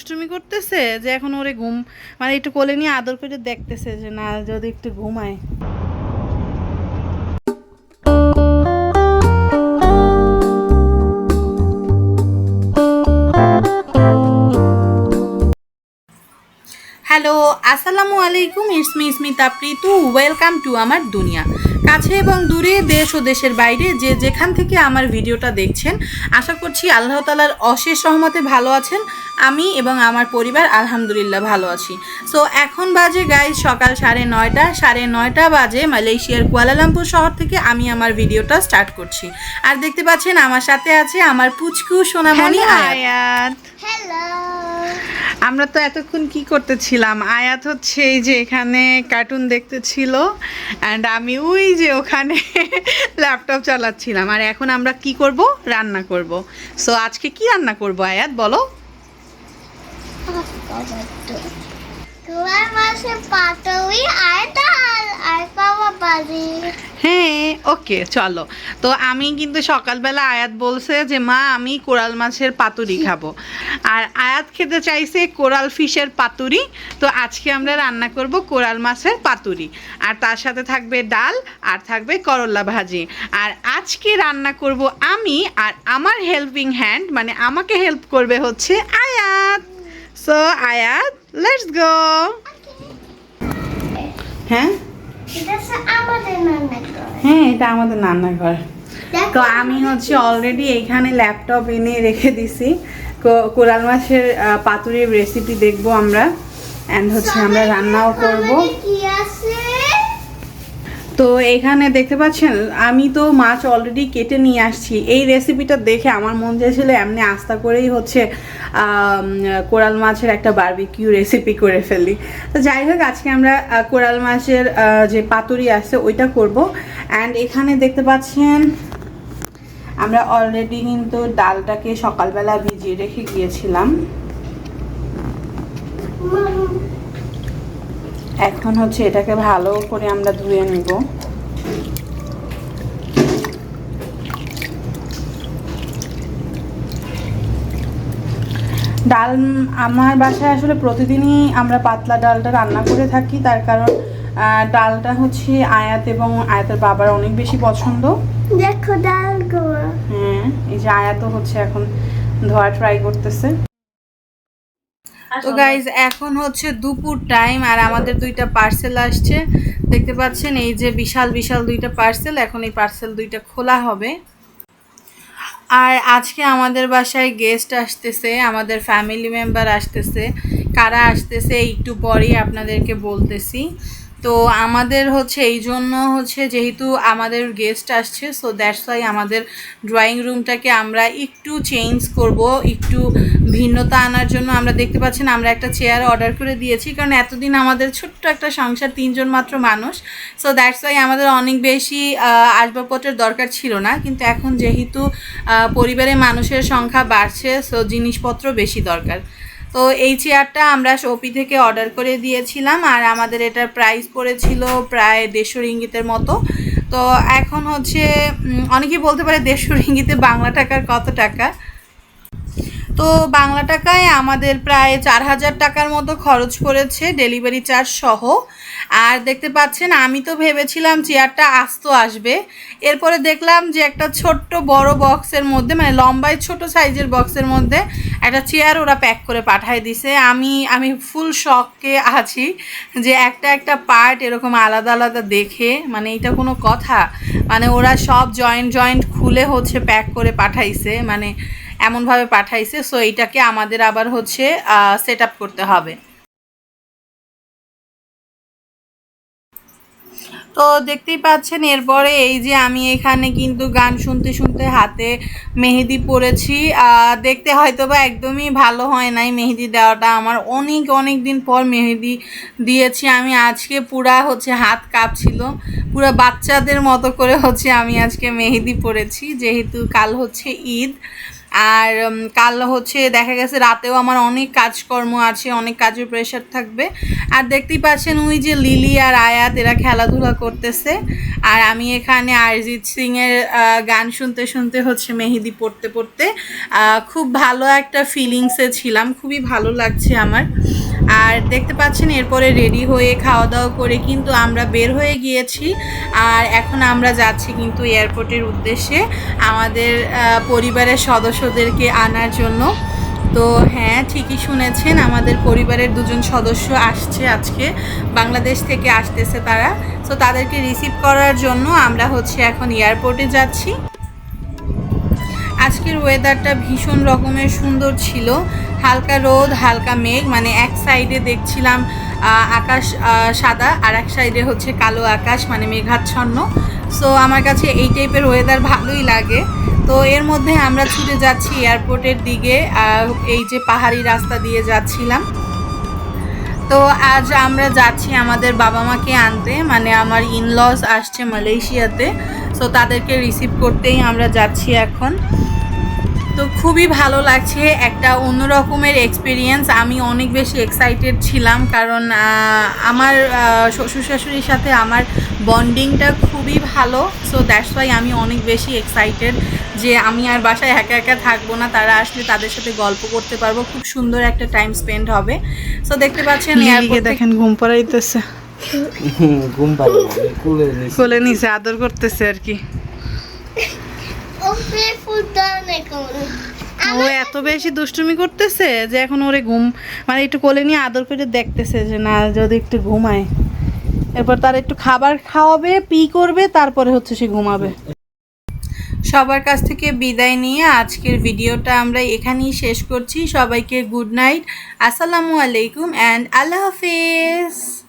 দুষ্টুমি করতেছে যে এখন ওরে ঘুম মানে একটু কোলে নিয়ে আদর করে দেখতেছে যে না, যদি একটু ঘুমায়। হ্যালো আসসালামু আলাইকুম ইসমি ইসমিতা প্রীতু ওয়েলকাম টু আমার দুনিয়া। কাছে এবং দূরে দেশ ও দেশের বাইরে যে যেখান থেকে আমার ভিডিওটা দেখছেন আশা করছি আল্লাহ তালার অশেষ রহমতে ভালো আছেন। আমি এবং আমার পরিবার আলহামদুলিল্লাহ ভালো আছি। সো এখন বাজে গাইজ সকাল সাড়ে নয়টা সাড়ে নয়টা বাজে মালয়েশিয়ার কুয়ালালামপুর শহর থেকে আমি আমার ভিডিওটা স্টার্ট করছি। আর দেখতে পাচ্ছেন আমার সাথে আছে আমার পুচকু সোনামণি আয়াত। হ্যালো আমরা তো এতক্ষণ কি করতেছিলাম? আয়াত হচ্ছে এই যে এখানে কার্টুন দেখতেছিল অ্যান্ড আমি ওই যে ওখানে ল্যাপটপ চালাচ্ছিলাম। আর এখন আমরা কি করব? রান্না করব। সো আজকে কি রান্না করব আয়াত, বলো? মাসে পাতই আর ডাল আর বাজি হ্যাঁ ওকে চলো। তো আমি কিন্তু সকালবেলা আয়াত বলছে যে মা আমি কোরাল মাছের পাতুরি খাব। আর আয়াত খেতে চাইছে কোরাল ফিশের পাতুরি। তো আজকে আমরা রান্না করব কোরাল মাছের পাতুরি। আর তার সাথে থাকবে ডাল আর থাকবে করলা ভাজি। আর আজকে রান্না করব আমি আর আমার হেল্পিং হ্যান্ড মানে আমাকে হেল্প করবে হচ্ছে আয়াত। সো আয়াত লেটস গো হ্যাঁ? হ্যাঁ এটা আমাদের রান্নাঘর তো আমি হচ্ছে অলরেডি এইখানে ল্যাপটপ এনে রেখে দিছি। কো- কোরাল মাছের পাতুরির রেসিপি দেখব আমরা। অ্যান্ড হচ্ছে আমরা রান্নাও করব। কি আছে? তো এখানে দেখতে পাচ্ছেন, আমি তো মাছ অলরেডি কেটে নিয়ে আসছি। এই রেসিপিটা দেখে আমার মন চাইছিল এমনি আস্তা করেই হচ্ছে কোরাল মাছের একটা বারবিকিউ রেসিপি করে ফেলি। তো যাই হোক, আজকে আমরা কোরাল মাছের যে পাতুরি আছে ওইটা করব। অ্যান্ড এখানে দেখতে পাচ্ছেন, আমরা অলরেডি কিন্তু ডালটাকে সকালবেলা ভিজিয়ে রেখে গিয়েছিলাম। এখন হচ্ছে এটাকে ভালো করে আমরা ধুয়ে নিব। ডাল আমার বাসায় আসলে প্রতিদিনই আমরা পাতলা ডালটা রান্না করে থাকি তার কারণ ডালটা হচ্ছে আয়াত এবং আয়াতের বাবার অনেক বেশি পছন্দ। দেখো ডাল হ্যাঁ এই যে আয়াতও হচ্ছে এখন ধোয়া ট্রাই করতেছে। তো গাইজ এখন হচ্ছে দুপুর টাইম আর আমাদের দুইটা পার্সেল আসছে। দেখতে পাচ্ছেন এই যে বিশাল বিশাল দুইটা পার্সেল এখন এই পার্সেল দুইটা খোলা হবে। আর আজকে আমাদের বাসায় গেস্ট আসতেছে আমাদের ফ্যামিলি মেম্বার আসতেছে। কারা আসতেছে একটু পরেই আপনাদেরকে বলতেছি। তো আমাদের হচ্ছে এই জন্য হচ্ছে যেহেতু আমাদের গেস্ট আসছে সো দ্যাটস ওয়াই আমাদের ড্রয়িং রুমটাকে আমরা একটু চেঞ্জ করব, একটু ভিন্নতা আনার জন্য। আমরা দেখতে পাচ্ছেন আমরা একটা চেয়ার অর্ডার করে দিয়েছি, কারণ এতদিন আমাদের ছোট্ট একটা সংসার, তিনজন মাত্র মানুষ। সো দ্যাটস ওয়াই আমাদের অনেক বেশি আসবাবপত্রের দরকার ছিল না। কিন্তু এখন যেহেতু পরিবারে মানুষের সংখ্যা বাড়ছে সো জিনিসপত্র বেশি দরকার। তো এই চেয়ারটা আমরা শপি থেকে অর্ডার করে দিয়েছিলাম আর আমাদের এটার প্রাইস পড়েছিল প্রায় দেড়শো ইঙ্গিতের মতো। তো এখন হচ্ছে অনেকেই বলতে পারে দেড়শো ইঙ্গিতে বাংলা টাকার কত টাকা? তো বাংলা টাকায় আমাদের প্রায় চার হাজার টাকার মতো খরচ পড়েছে ডেলিভারি চার্জ সহ। আর দেখতে পাচ্ছেন, আমি তো ভেবেছিলাম চেয়ারটা আস্ত আসবে। এরপরে দেখলাম যে একটা ছোট্ট বড় বক্সের মধ্যে মানে লম্বায় ছোট সাইজের বক্সের মধ্যে একটা চেয়ার ওরা প্যাক করে পাঠায় দিছে। আমি আমি ফুল শখকে আছি যে একটা একটা পার্ট এরকম আলাদা আলাদা দেখে মানে এটা কোনো কথা। মানে ওরা সব জয়েন্ট জয়েন্ট খুলে হচ্ছে প্যাক করে পাঠাইছে। মানে এমনভাবে পাঠাইছে সো এইটাকে আমাদের আবার হচ্ছে সেট করতে হবে। তো দেখতেই পাচ্ছেন, এরপরে এই যে আমি এখানে কিন্তু গান শুনতে শুনতে হাতে মেহেদি পরেছি। দেখতে হয়তো বা একদমই ভালো হয় নাই মেহেদি দেওয়াটা। আমার অনেক অনেক দিন পর মেহেদি দিয়েছি। আমি আজকে পুরা হচ্ছে হাত কাঁপছিল। পুরা বাচ্চাদের মতো করে হচ্ছে আমি আজকে মেহেদি পরেছি, যেহেতু কাল হচ্ছে ঈদ। আর কাল হচ্ছে দেখা গেছে রাতেও আমার অনেক কাজকর্ম আছে, অনেক কাজের প্রেশার থাকবে। আর দেখতেই পাচ্ছেন ওই যে লিলি আর আয়াত, এরা খেলাধুলা করতেছে। আর আমি এখানে অরিজিৎ সিংয়ের গান শুনতে শুনতে হচ্ছে মেহেদি পড়তে পড়তে খুব ভালো একটা ফিলিংসে ছিলাম, খুবই ভালো লাগছে আমার। আর দেখতে পাচ্ছেন এরপরে রেডি হয়ে খাওয়া দাওয়া করে কিন্তু আমরা বের হয়ে গিয়েছি। আর এখন আমরা যাচ্ছি কিন্তু এয়ারপোর্টের উদ্দেশ্যে আমাদের পরিবারের সদস্যদেরকে আনার জন্য। তো হ্যাঁ ঠিকই শুনেছেন, আমাদের পরিবারের দুজন সদস্য আসছে আজকে। বাংলাদেশ থেকে আসতেছে তারা। তো তাদেরকে রিসিভ করার জন্য আমরা হচ্ছে এখন এয়ারপোর্টে যাচ্ছি। আজকের ওয়েদারটা ভীষণ রকমের সুন্দর ছিল। হালকা রোদ, হালকা মেঘ মানে এক সাইডে দেখছিলাম আকাশ সাদা আর এক সাইডে হচ্ছে কালো আকাশ মানে মেঘাচ্ছন্ন। সো আমার কাছে এই টাইপের ওয়েদার ভালোই লাগে। তো, এর মধ্যে আমরা ছুটে যাচ্ছি এয়ারপোর্টের দিকে এই যে পাহাড়ি রাস্তা দিয়ে যাচ্ছিলাম। তো, আজ আমরা যাচ্ছি আমাদের বাবা মাকে আনতে মানে আমার ইনলস আসছে মালয়েশিয়াতে। সো তাদেরকে রিসিভ করতেই আমরা যাচ্ছি এখন। তো খুবই ভালো লাগছে একটা অন্য রকমের এক্সপিরিয়েন্স আমি অনেক বেশি এক্সাইটেড ছিলাম কারণ আমার শ্বশুর শাশুড়ির সাথে আমার বন্ডিংটা খুবই ভালো। সো দ্যাটস ওয়াই আমি অনেক বেশি এক্সাইটেড যে আমি আর বাসায় একা একা থাকব না। তারা আসলে তাদের সাথে গল্প করতে পারব। খুব সুন্দর একটা টাইম স্পেন্ড হবে। সো দেখতে পাচ্ছেন দেখেন ঘুম পাড়াইতেছে। ঘুম কুলে নিছি। আদর করতেছে আর কি। ও এত বেশি দুষ্টুমি করতেছে যে এখন ওরে ঘুম মানে একটু কোলে নিয়ে আদর করে দেখতেছে যে না যদি একটু ঘুমায়। এরপর তার একটু খাবার খাওয়াবে, পি করবে, তারপরে হচ্ছে সে ঘুমাবে। সবার কাছ থেকে বিদায় নিয়ে আজকের ভিডিওটা আমরা এখানেই শেষ করছি। সবাইকে গুড নাইট। আসসালামু আলাইকুম অ্যান্ড আল্লাহ হাফেজ।